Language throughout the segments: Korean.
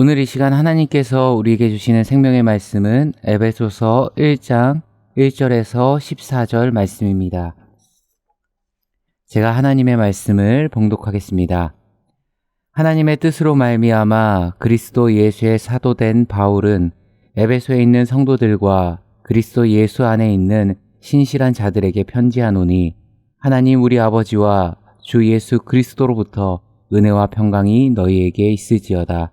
오늘 이 시간 하나님께서 우리에게 주시는 생명의 말씀은 에베소서 1장 1절에서 14절 말씀입니다. 제가 하나님의 말씀을 봉독하겠습니다. 하나님의 뜻으로 말미암아 그리스도 예수의 사도된 바울은 에베소에 있는 성도들과 그리스도 예수 안에 있는 신실한 자들에게 편지하노니 하나님 우리 아버지와 주 예수 그리스도로부터 은혜와 평강이 너희에게 있을지어다.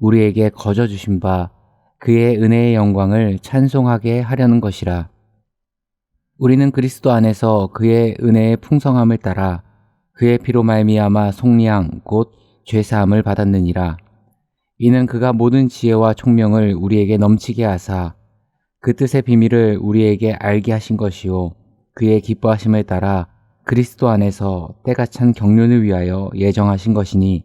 우리에게 거저 주신 바 그의 은혜의 영광을 찬송하게 하려는 것이라. 우리는 그리스도 안에서 그의 은혜의 풍성함을 따라 그의 피로 말미암아 속량 곧 죄사함을 받았느니라. 이는 그가 모든 지혜와 총명을 우리에게 넘치게 하사 그 뜻의 비밀을 우리에게 알게 하신 것이요 그의 기뻐하심을 따라 그리스도 안에서 때가 찬 경륜을 위하여 예정하신 것이니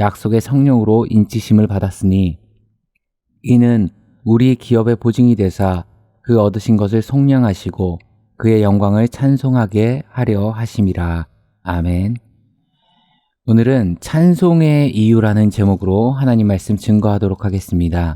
약속의 성령으로 인치심을 받았으니 이는 우리 기업의 보증이 되사 그 얻으신 것을 속량하시고 그의 영광을 찬송하게 하려 하심이라. 아멘. 오늘은 찬송의 이유라는 제목으로 하나님 말씀 증거하도록 하겠습니다.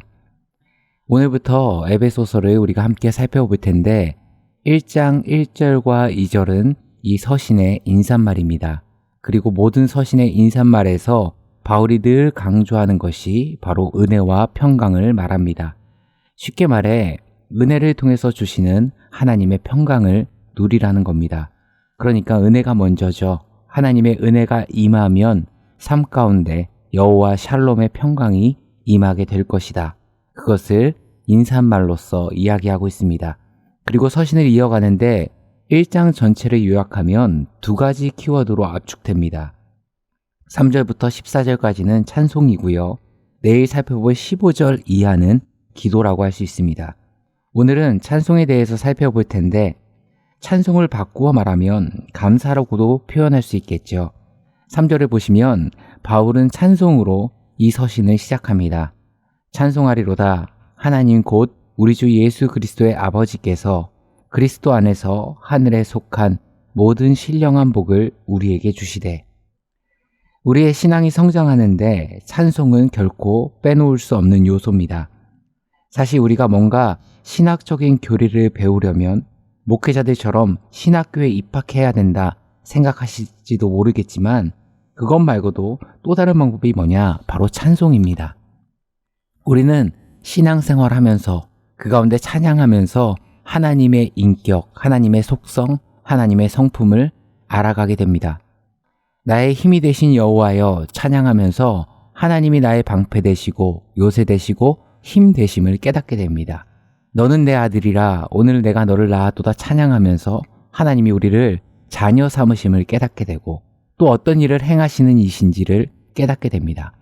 오늘부터 에베소서를 우리가 함께 살펴볼 텐데 1장 1절과 2절은 이 서신의 인사말입니다. 그리고 모든 서신의 인사말에서 바울이 늘 강조하는 것이 바로 은혜와 평강을 말합니다. 쉽게 말해 은혜를 통해서 주시는 하나님의 평강을 누리라는 겁니다. 그러니까 은혜가 먼저죠. 하나님의 은혜가 임하면 삶 가운데 여호와 샬롬의 평강이 임하게 될 것이다. 그것을 인사말로서 이야기하고 있습니다. 그리고 서신을 이어가는데 1장 전체를 요약하면 두 가지 키워드로 압축됩니다. 3절부터 14절까지는 찬송이고요. 내일 살펴볼 15절 이하는 기도라고 할 수 있습니다. 오늘은 찬송에 대해서 살펴볼 텐데 찬송을 바꾸어 말하면 감사라고도 표현할 수 있겠죠. 3절을 보시면 바울은 찬송으로 이 서신을 시작합니다. 찬송하리로다 하나님 곧 우리 주 예수 그리스도의 아버지께서 그리스도 안에서 하늘에 속한 모든 신령한 복을 우리에게 주시되 우리의 신앙이 성장하는데 찬송은 결코 빼놓을 수 없는 요소입니다. 사실 우리가 뭔가 신학적인 교리를 배우려면 목회자들처럼 신학교에 입학해야 된다 생각하실지도 모르겠지만 그것 말고도 또 다른 방법이 뭐냐? 바로 찬송입니다. 우리는 신앙생활 하면서 그 가운데 찬양하면서 하나님의 인격, 하나님의 속성, 하나님의 성품을 알아가게 됩니다. 나의 힘이 되신 여호와여 찬양하면서 하나님이 나의 방패 되시고 요새 되시고 힘 되심을 깨닫게 됩니다. 너는 내 아들이라 오늘 내가 너를 낳았도다 찬양하면서 하나님이 우리를 자녀 삼으심을 깨닫게 되고 또 어떤 일을 행하시는 이신지를 깨닫게 됩니다.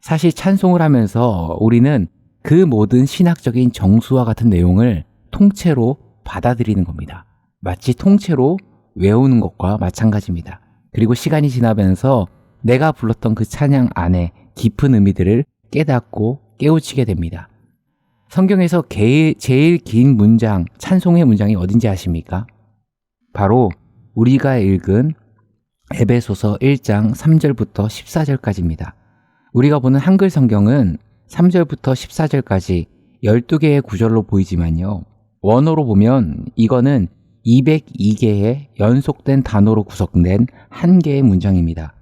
사실 찬송을 하면서 우리는 그 모든 신학적인 정수와 같은 내용을 통째로 받아들이는 겁니다. 마치 통째로 외우는 것과 마찬가지입니다. 그리고 시간이 지나면서 내가 불렀던 그 찬양 안에 깊은 의미들을 깨닫고 깨우치게 됩니다. 성경에서 제일 긴 문장, 찬송의 문장이 어딘지 아십니까? 바로 우리가 읽은 에베소서 1장 3절부터 14절까지입니다. 우리가 보는 한글 성경은 3절부터 14절까지 12개의 구절로 보이지만요. 원어로 보면 이거는 202개의 연속된 단어로 구성된 한 개의 문장입니다.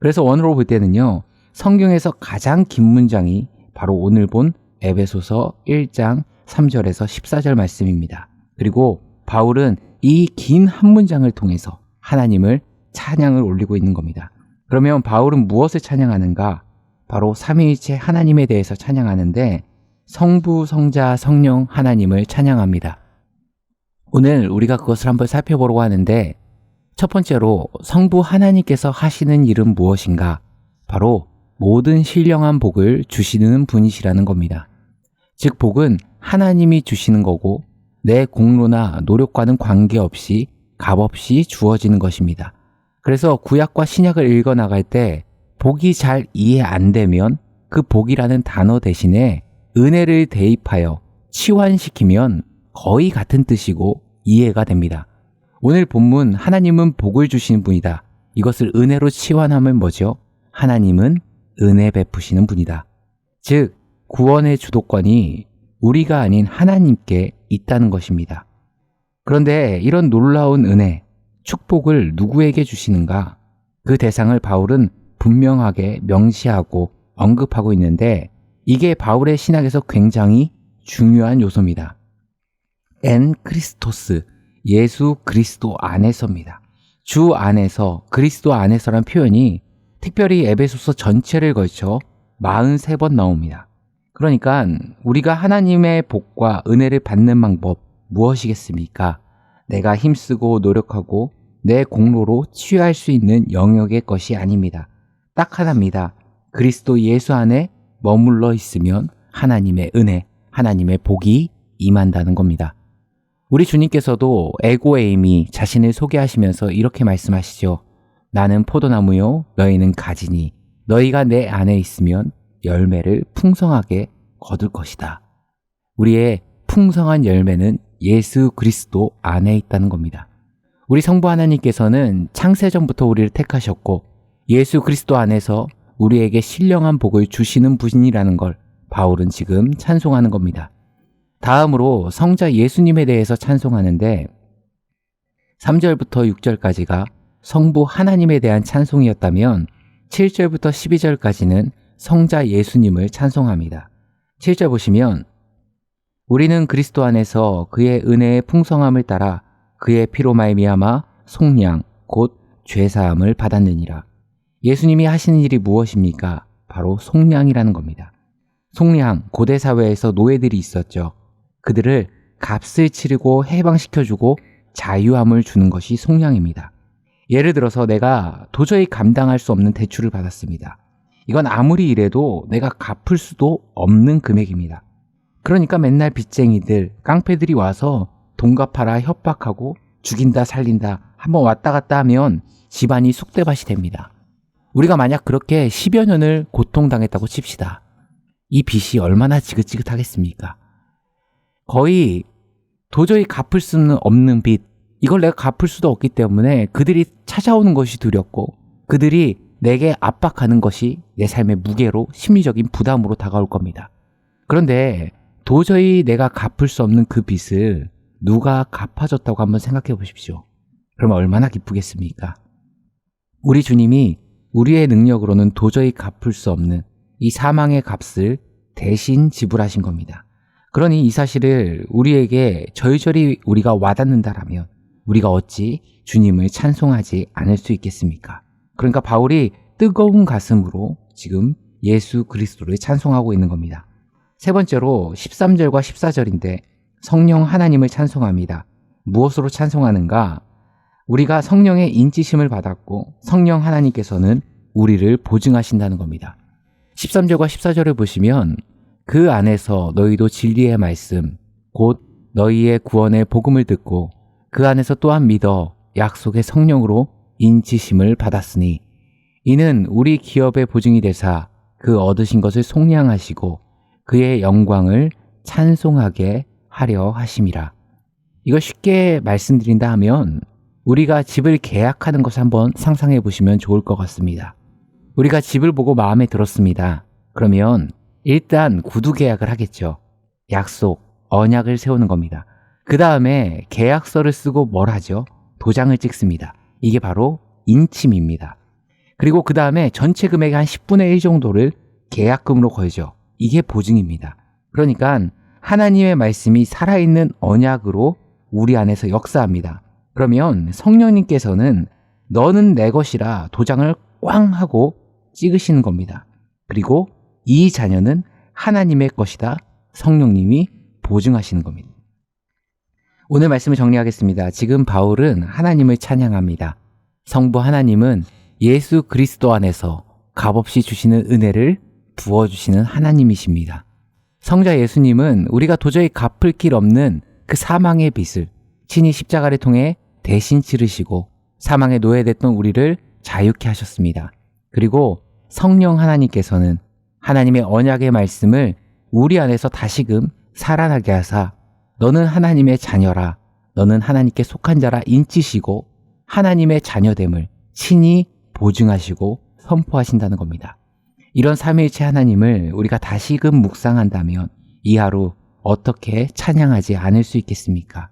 그래서 원어로 볼 때는요, 성경에서 가장 긴 문장이 바로 오늘 본 에베소서 1장 3절에서 14절 말씀입니다. 그리고 바울은 이 긴 한 문장을 통해서 하나님을 찬양을 올리고 있는 겁니다. 그러면 바울은 무엇을 찬양하는가? 바로 삼위일체 하나님에 대해서 찬양하는데 성부, 성자, 성령 하나님을 찬양합니다. 오늘 우리가 그것을 한번 살펴보려고 하는데 첫 번째로 성부 하나님께서 하시는 일은 무엇인가? 바로 모든 신령한 복을 주시는 분이시라는 겁니다. 즉, 복은 하나님이 주시는 거고 내 공로나 노력과는 관계없이 값없이 주어지는 것입니다. 그래서 구약과 신약을 읽어 나갈 때 복이 잘 이해 안 되면 그 복이라는 단어 대신에 은혜를 대입하여 치환시키면 거의 같은 뜻이고 이해가 됩니다. 오늘 본문 하나님은 복을 주시는 분이다. 이것을 은혜로 치환하면 뭐죠? 하나님은 은혜 베푸시는 분이다. 즉, 구원의 주도권이 우리가 아닌 하나님께 있다는 것입니다. 그런데 이런 놀라운 은혜, 축복을 누구에게 주시는가? 그 대상을 바울은 분명하게 명시하고 언급하고 있는데 이게 바울의 신학에서 굉장히 중요한 요소입니다. 엔 크리스토스, 예수 그리스도 안에서입니다. 주 안에서, 그리스도 안에서란 표현이 특별히 에베소서 전체를 걸쳐 43번 나옵니다. 그러니까 우리가 하나님의 복과 은혜를 받는 방법 무엇이겠습니까? 내가 힘쓰고 노력하고 내 공로로 치유할 수 있는 영역의 것이 아닙니다. 딱 하나입니다. 그리스도 예수 안에 머물러 있으면 하나님의 은혜, 하나님의 복이 임한다는 겁니다. 우리 주님께서도 에고에임이 자신을 소개하시면서 이렇게 말씀하시죠. 나는 포도나무요, 너희는 가지니 너희가 내 안에 있으면 열매를 풍성하게 거둘 것이다. 우리의 풍성한 열매는 예수 그리스도 안에 있다는 겁니다. 우리 성부 하나님께서는 창세전부터 우리를 택하셨고 예수 그리스도 안에서 우리에게 신령한 복을 주시는 분이라는 걸 바울은 지금 찬송하는 겁니다. 다음으로 성자 예수님에 대해서 찬송하는데 3절부터 6절까지가 성부 하나님에 대한 찬송이었다면 7절부터 12절까지는 성자 예수님을 찬송합니다. 7절 보시면 우리는 그리스도 안에서 그의 은혜의 풍성함을 따라 그의 피로 말미암아 속량 곧 죄사함을 받았느니라. 예수님이 하시는 일이 무엇입니까? 바로 속량이라는 겁니다. 속량 고대 사회에서 노예들이 있었죠. 그들을 값을 치르고 해방시켜주고 자유함을 주는 것이 속량입니다. 예를 들어서 내가 도저히 감당할 수 없는 대출을 받았습니다. 이건 아무리 이래도 내가 갚을 수도 없는 금액입니다. 그러니까 맨날 빚쟁이들, 깡패들이 와서 돈 갚아라 협박하고 죽인다 살린다 한번 왔다 갔다 하면 집안이 쑥대밭이 됩니다. 우리가 만약 그렇게 10여 년을 고통당했다고 칩시다. 이 빚이 얼마나 지긋지긋하겠습니까? 거의 도저히 갚을 수는 없는 빚, 이걸 내가 갚을 수도 없기 때문에 그들이 찾아오는 것이 두렵고 그들이 내게 압박하는 것이 내 삶의 무게로 심리적인 부담으로 다가올 겁니다. 그런데 도저히 내가 갚을 수 없는 그 빚을 누가 갚아줬다고 한번 생각해 보십시오. 그러면 얼마나 기쁘겠습니까? 우리 주님이 우리의 능력으로는 도저히 갚을 수 없는 이 사망의 값을 대신 지불하신 겁니다. 그러니 이 사실을 우리에게 저희저리 우리가 와닿는다라면 우리가 어찌 주님을 찬송하지 않을 수 있겠습니까? 그러니까 바울이 뜨거운 가슴으로 지금 예수 그리스도를 찬송하고 있는 겁니다. 세 번째로 13절과 14절인데 성령 하나님을 찬송합니다. 무엇으로 찬송하는가? 우리가 성령의 인지심을 받았고 성령 하나님께서는 우리를 보증하신다는 겁니다. 13절과 14절을 보시면 그 안에서 너희도 진리의 말씀, 곧 너희의 구원의 복음을 듣고 그 안에서 또한 믿어 약속의 성령으로 인지심을 받았으니 이는 우리 기업의 보증이 되사 그 얻으신 것을 속량하시고 그의 영광을 찬송하게 하려 하심이라. 이걸 쉽게 말씀드린다 하면 우리가 집을 계약하는 것을 한번 상상해 보시면 좋을 것 같습니다. 우리가 집을 보고 마음에 들었습니다. 그러면 일단 구두 계약을 하겠죠. 약속, 언약을 세우는 겁니다. 그 다음에 계약서를 쓰고 뭘 하죠? 도장을 찍습니다. 이게 바로 인침입니다. 그리고 그 다음에 전체 금액의 한 10분의 1 정도를 계약금으로 걸죠. 이게 보증입니다. 그러니까 하나님의 말씀이 살아있는 언약으로 우리 안에서 역사합니다. 그러면 성령님께서는 너는 내 것이라 도장을 꽝 하고 찍으시는 겁니다. 그리고 이 자녀는 하나님의 것이다. 성령님이 보증하시는 겁니다. 오늘 말씀을 정리하겠습니다. 지금 바울은 하나님을 찬양합니다. 성부 하나님은 예수 그리스도 안에서 값없이 주시는 은혜를 부어주시는 하나님이십니다. 성자 예수님은 우리가 도저히 갚을 길 없는 그 사망의 빚을 친히 십자가를 통해 대신 치르시고 사망에 노예됐던 우리를 자유케 하셨습니다. 그리고 성령 하나님께서는 하나님의 언약의 말씀을 우리 안에서 다시금 살아나게 하사 너는 하나님의 자녀라 너는 하나님께 속한 자라 인치시고 하나님의 자녀됨을 친히 보증하시고 선포하신다는 겁니다. 이런 삼위일체 하나님을 우리가 다시금 묵상한다면 이 하루 어떻게 찬양하지 않을 수 있겠습니까?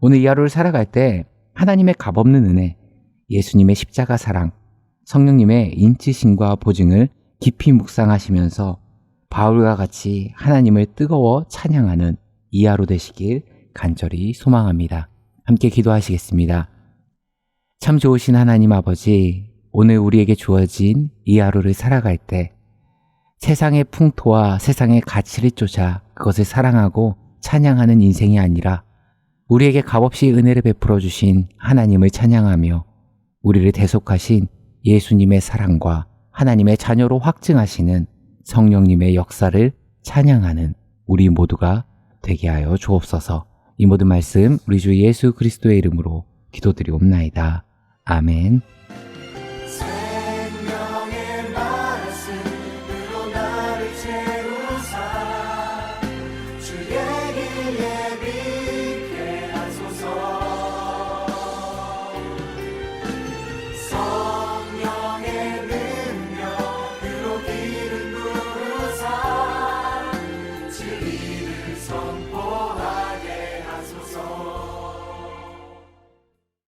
오늘 이 하루를 살아갈 때 하나님의 값없는 은혜, 예수님의 십자가 사랑, 성령님의 인치심과 보증을 깊이 묵상하시면서 바울과 같이 하나님을 뜨거워 찬양하는 이 하루 되시길 간절히 소망합니다. 함께 기도하시겠습니다. 참 좋으신 하나님 아버지, 오늘 우리에게 주어진 이 하루를 살아갈 때 세상의 풍토와 세상의 가치를 쫓아 그것을 사랑하고 찬양하는 인생이 아니라 우리에게 값없이 은혜를 베풀어 주신 하나님을 찬양하며 우리를 대속하신 예수님의 사랑과 하나님의 자녀로 확증하시는 성령님의 역사를 찬양하는 우리 모두가 되게 하여 주옵소서. 이 모든 말씀 우리 주 예수 그리스도의 이름으로 기도드리옵나이다. 아멘.